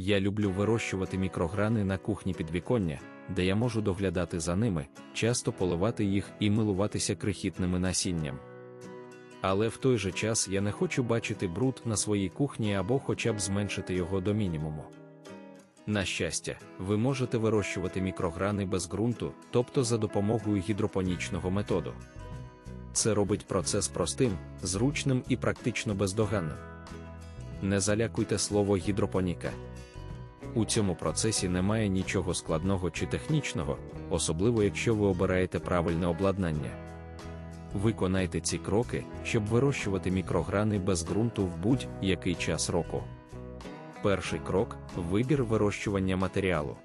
Я люблю вирощувати мікрограни на кухні підвіконня, де я можу доглядати за ними, часто поливати їх і милуватися крихітними насінням. Але в той же час я не хочу бачити бруд на своїй кухні або хоча б зменшити його до мінімуму. На щастя, ви можете вирощувати мікрограни без ґрунту, тобто за допомогою гідропонічного методу. Це робить процес простим, зручним і практично бездоганним. Не залякуйте слово гідропоніка. У цьому процесі немає нічого складного чи технічного, особливо якщо ви обираєте правильне обладнання. Виконайте ці кроки, щоб вирощувати мікрограни без ґрунту в будь-який час року. Перший крок вибір вирощування матеріалу.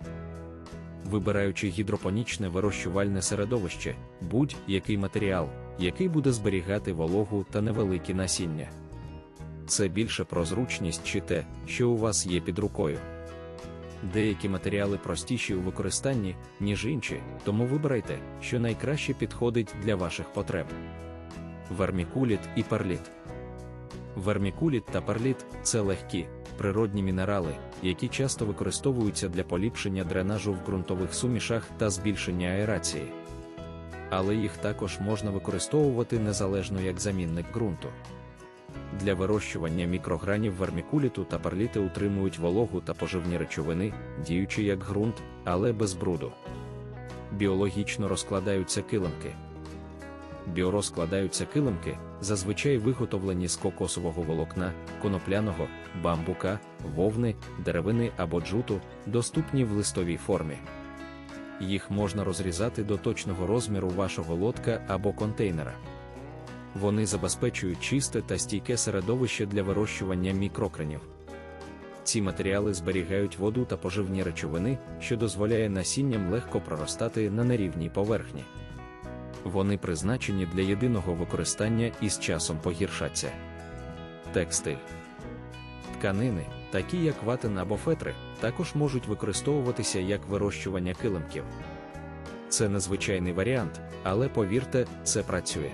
Вибираючи гідропонічне вирощувальне середовище, будь-який матеріал, який буде зберігати вологу та невеликі насіння. Це більше про зручність чи те, що у вас є під рукою. Деякі матеріали простіші у використанні, ніж інші, тому вибирайте, що найкраще підходить для ваших потреб. Вермікуліт і перліт. Вермікуліт та перліт це легкі, природні мінерали, які часто використовуються для поліпшення дренажу в ґрунтових сумішах та збільшення аерації. Але їх також можна використовувати незалежно як замінник ґрунту. Для вирощування мікрогранів вермікуліту та перліти утримують вологу та поживні речовини, діючи як ґрунт, але без бруду. Біологічно розкладаються килимки. Біорозкладаються килимки, зазвичай виготовлені з кокосового волокна, конопляного, бамбука, вовни, деревини або джуту, доступні в листовій формі. Їх можна розрізати до точного розміру вашого лотка або контейнера. Вони забезпечують чисте та стійке середовище для вирощування мікрокранів. Ці матеріали зберігають воду та поживні речовини, що дозволяє насінням легко проростати на нерівній поверхні. Вони призначені для єдиного використання і з часом погіршаться. Текстиль. Тканини, такі як ватин або фетри, також можуть використовуватися як вирощування килимків. Це незвичайний варіант, але повірте, це працює.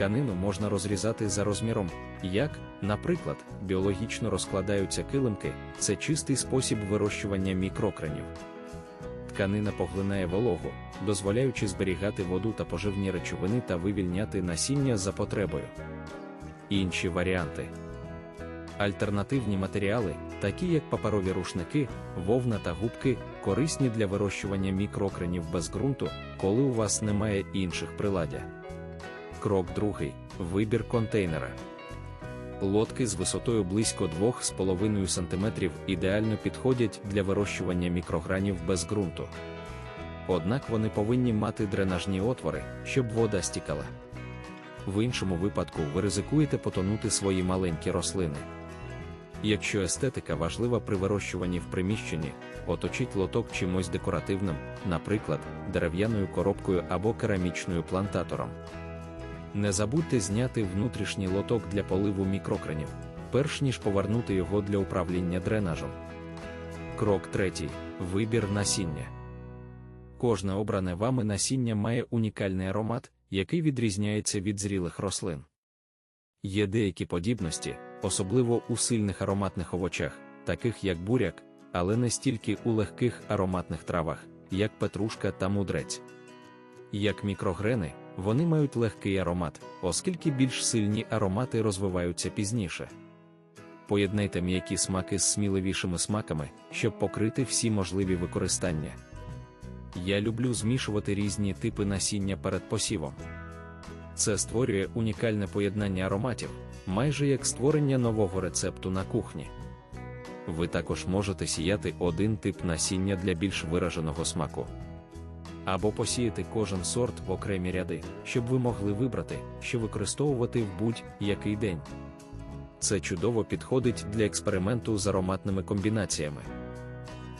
Тканину можна розрізати за розміром, як, наприклад, біологічно розкладаються килимки, це чистий спосіб вирощування мікрокранів. Тканина поглинає вологу, дозволяючи зберігати воду та поживні речовини та вивільняти насіння за потребою. Інші варіанти. Альтернативні матеріали, такі як паперові рушники, вовна та губки, корисні для вирощування мікрокранів без ґрунту, коли у вас немає інших приладдя. Крок другий вибір контейнера. Лодки з висотою близько 2,5 см ідеально підходять для вирощування мікрогранів без ґрунту. Однак вони повинні мати дренажні отвори, щоб вода стікала. В іншому випадку ви ризикуєте потонути свої маленькі рослини. Якщо естетика важлива при вирощуванні в приміщенні, оточіть лоток чимось декоративним, наприклад, дерев'яною коробкою або керамічною плантатором. Не забудьте зняти внутрішній лоток для поливу мікрокранів, перш ніж повернути його для управління дренажем. Крок третій вибір насіння. Кожне обране вами насіння має унікальний аромат, який відрізняється від зрілих рослин. Є деякі подібності, особливо у сильних ароматних овочах, таких як буряк, але не стільки у легких ароматних травах, як петрушка та мудрець. Як мікрогрени, вони мають легкий аромат, оскільки більш сильні аромати розвиваються пізніше. Поєднайте м'які смаки з сміливішими смаками, щоб покрити всі можливі використання. Я люблю змішувати різні типи насіння перед посівом. Це створює унікальне поєднання ароматів, майже як створення нового рецепту на кухні. Ви також можете сіяти один тип насіння для більш вираженого смаку. Або посіяти кожен сорт в окремі ряди, щоб ви могли вибрати, що використовувати в будь-який день. Це чудово підходить для експерименту з ароматними комбінаціями.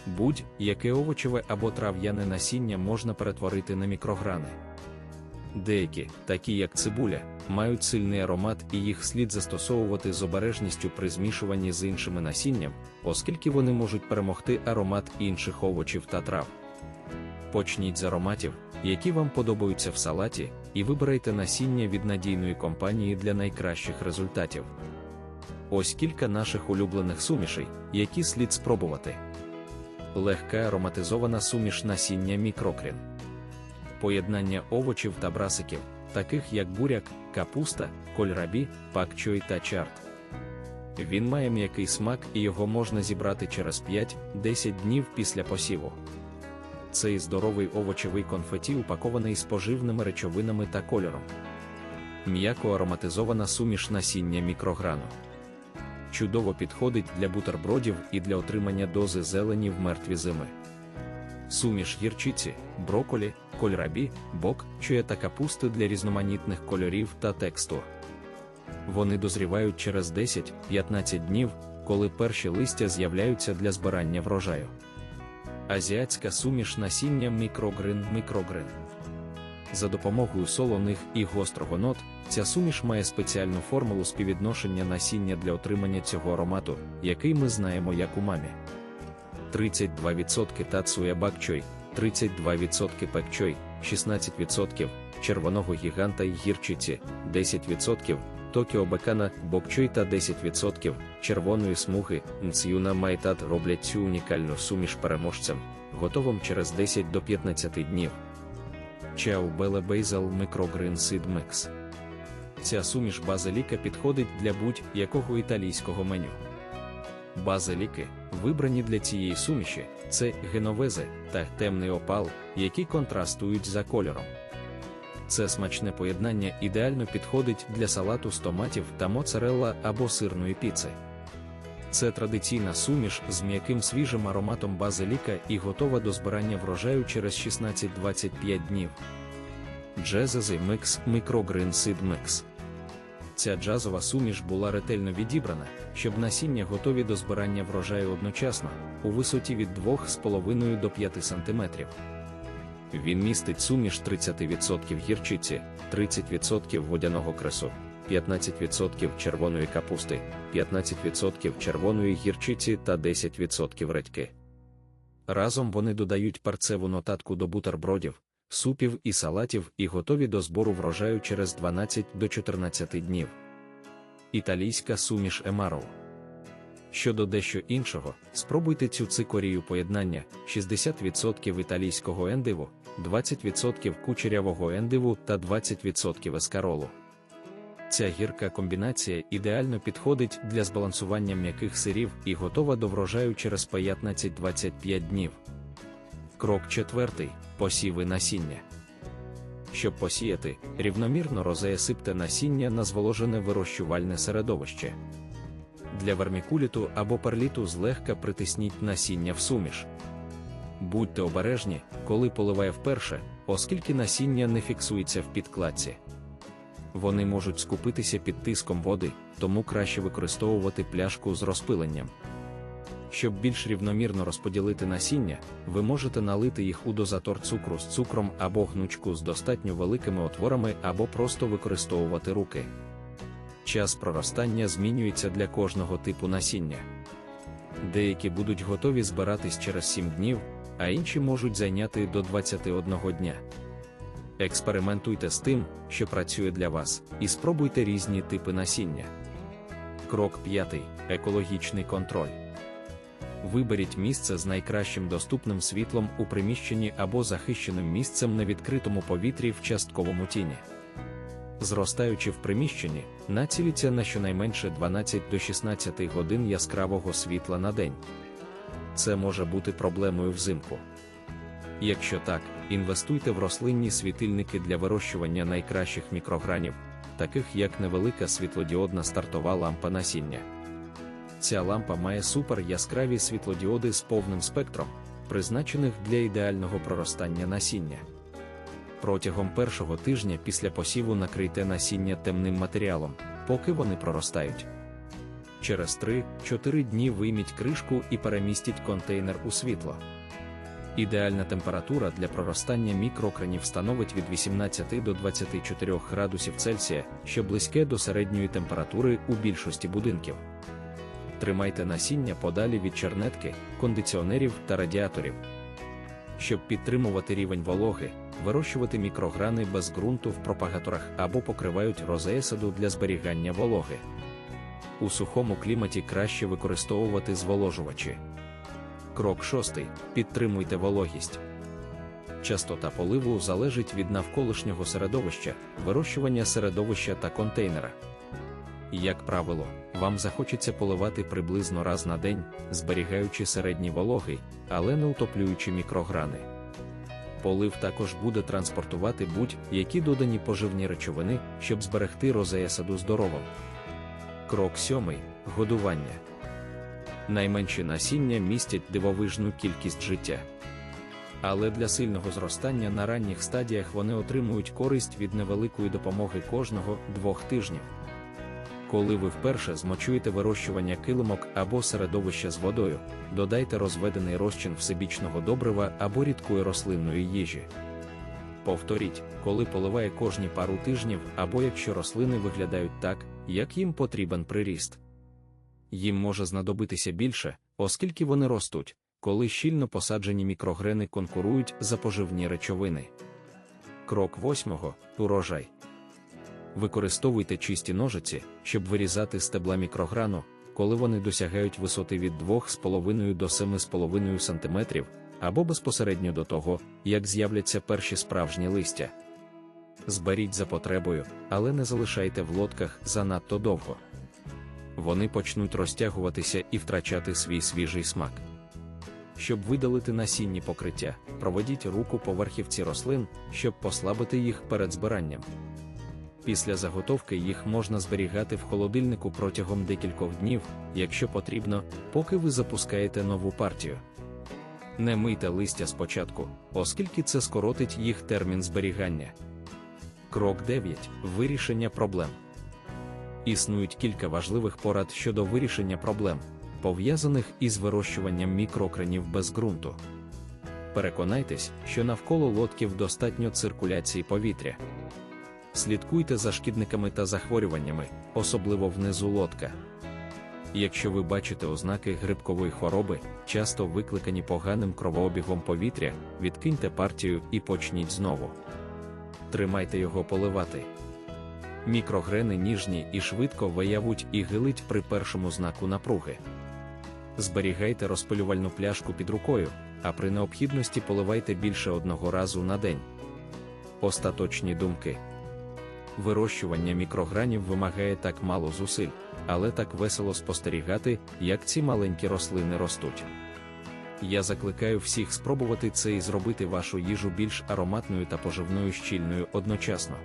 Будь-яке овочеве або трав'яне насіння можна перетворити на мікрограни. Деякі, такі як цибуля, мають сильний аромат і їх слід застосовувати з обережністю при змішуванні з іншими насінням, оскільки вони можуть перемогти аромат інших овочів та трав. Почніть з ароматів, які вам подобаються в салаті, і вибирайте насіння від надійної компанії для найкращих результатів. Ось кілька наших улюблених сумішей, які слід спробувати. Легка ароматизована суміш насіння мікрокрін. Поєднання овочів та брасиків, таких як буряк, капуста, кольрабі, пакчой та чарт. Він має м'який смак і його можна зібрати через 5-10 днів після посіву. Цей здоровий овочевий конфеті упакований з поживними речовинами та кольором. М'яко ароматизована суміш насіння мікрограну. Чудово підходить для бутербродів і для отримання дози зелені в мертві зими. Суміш гірчиці, броколі, кольрабі, бок, чуя та капусти для різноманітних кольорів та текстур. Вони дозрівають через 10-15 днів, коли перші листя з'являються для збирання врожаю. Азіатська суміш насіння мікрогрин мікрогрин. За допомогою солоних і гострого нот, ця суміш має спеціальну формулу співвідношення насіння для отримання цього аромату, який ми знаємо як у мамі. 32% тацуя бакчой, 32% пекчой, 16% червоного гіганта й гірчиці, 10% Токіо Бекана, Бокчой та 10% червоної смуги Нцюна Майтат роблять цю унікальну суміш переможцем, готовим через 10 до 15 днів. Чау Беле Бейзал Микрогрин Мекс. Ця суміш базиліка підходить для будь-якого італійського меню. Базиліки, вибрані для цієї суміші, це геновези та темний опал, які контрастують за кольором. Це смачне поєднання ідеально підходить для салату з томатів та моцарелла або сирної піци. Це традиційна суміш з м'яким свіжим ароматом базиліка і готова до збирання врожаю через 16-25 днів. Джезези Микс Мікрогрин Сид Микс. Ця джазова суміш була ретельно відібрана, щоб насіння готові до збирання врожаю одночасно, у висоті від 2,5 до 5 см. Він містить суміш 30% гірчиці, 30% водяного кресу, 15% червоної капусти, 15% червоної гірчиці та 10% редьки. Разом вони додають парцеву нотатку до бутербродів, супів і салатів і готові до збору врожаю через 12 до 14 днів. Італійська суміш Емароу Щодо дещо іншого, спробуйте цю цикорію поєднання 60% італійського ендиву, 20% кучерявого ендиву та 20% ескаролу. Ця гірка комбінація ідеально підходить для збалансування м'яких сирів і готова до врожаю через 15-25 днів. Крок четвертий посіви насіння. Щоб посіяти, рівномірно розеясипте насіння на зволожене вирощувальне середовище. Для вермікуліту або перліту злегка притисніть насіння в суміш. Будьте обережні, коли поливає вперше, оскільки насіння не фіксується в підкладці. Вони можуть скупитися під тиском води, тому краще використовувати пляшку з розпиленням. Щоб більш рівномірно розподілити насіння, ви можете налити їх у дозатор цукру з цукром або гнучку з достатньо великими отворами або просто використовувати руки. Час проростання змінюється для кожного типу насіння. Деякі будуть готові збиратись через 7 днів, а інші можуть зайняти до 21 дня. Експериментуйте з тим, що працює для вас, і спробуйте різні типи насіння. Крок 5. Екологічний контроль. Виберіть місце з найкращим доступним світлом у приміщенні або захищеним місцем на відкритому повітрі в частковому тіні. Зростаючи в приміщенні, націліться на щонайменше 12 до 16 годин яскравого світла на день. Це може бути проблемою взимку. Якщо так, інвестуйте в рослинні світильники для вирощування найкращих мікрогранів, таких як невелика світлодіодна стартова лампа насіння. Ця лампа має супер яскраві світлодіоди з повним спектром, призначених для ідеального проростання насіння. Протягом першого тижня після посіву накрийте насіння темним матеріалом, поки вони проростають. Через 3-4 дні вийміть кришку і перемістіть контейнер у світло. Ідеальна температура для проростання мікрокранів становить від 18 до 24 градусів Цельсія, що близьке до середньої температури у більшості будинків. Тримайте насіння подалі від чернетки, кондиціонерів та радіаторів. Щоб підтримувати рівень вологи, вирощувати мікрограни без ґрунту в пропагаторах або покривають розеесаду для зберігання вологи. У сухому кліматі краще використовувати зволожувачі. Крок шостий. Підтримуйте вологість. Частота поливу залежить від навколишнього середовища, вирощування середовища та контейнера. Як правило, вам захочеться поливати приблизно раз на день, зберігаючи середній вологий, але не утоплюючи мікрограни. Полив також буде транспортувати будь-які додані поживні речовини, щоб зберегти розея саду здоровим. Крок сьомий годування. Найменші насіння містять дивовижну кількість життя. Але для сильного зростання на ранніх стадіях вони отримують користь від невеликої допомоги кожного двох тижнів. Коли ви вперше змочуєте вирощування килимок або середовище з водою, додайте розведений розчин всебічного добрива або рідкої рослинної їжі. Повторіть, коли поливає кожні пару тижнів або якщо рослини виглядають так, як їм потрібен приріст. Їм може знадобитися більше, оскільки вони ростуть, коли щільно посаджені мікрогрени конкурують за поживні речовини. Крок восьмого урожай. Використовуйте чисті ножиці, щоб вирізати стебла мікрограну, коли вони досягають висоти від 2,5 до 7,5 см, або безпосередньо до того, як з'являться перші справжні листя. Зберіть за потребою, але не залишайте в лодках занадто довго. Вони почнуть розтягуватися і втрачати свій свіжий смак. Щоб видалити насінні покриття, проведіть руку по верхівці рослин, щоб послабити їх перед збиранням. Після заготовки їх можна зберігати в холодильнику протягом декількох днів, якщо потрібно, поки ви запускаєте нову партію. Не мийте листя спочатку, оскільки це скоротить їх термін зберігання. Крок 9. Вирішення проблем. Існують кілька важливих порад щодо вирішення проблем, пов'язаних із вирощуванням мікрокранів без ґрунту. Переконайтесь, що навколо лотків достатньо циркуляції повітря. Слідкуйте за шкідниками та захворюваннями, особливо внизу лодка. Якщо ви бачите ознаки грибкової хвороби, часто викликані поганим кровообігом повітря, відкиньте партію і почніть знову. Тримайте його поливати. Мікрогрени ніжні і швидко виявуть і гилить при першому знаку напруги. Зберігайте розпилювальну пляшку під рукою, а при необхідності поливайте більше одного разу на день. Остаточні думки. Вирощування мікрогранів вимагає так мало зусиль, але так весело спостерігати, як ці маленькі рослини ростуть. Я закликаю всіх спробувати це і зробити вашу їжу більш ароматною та поживною щільною одночасно.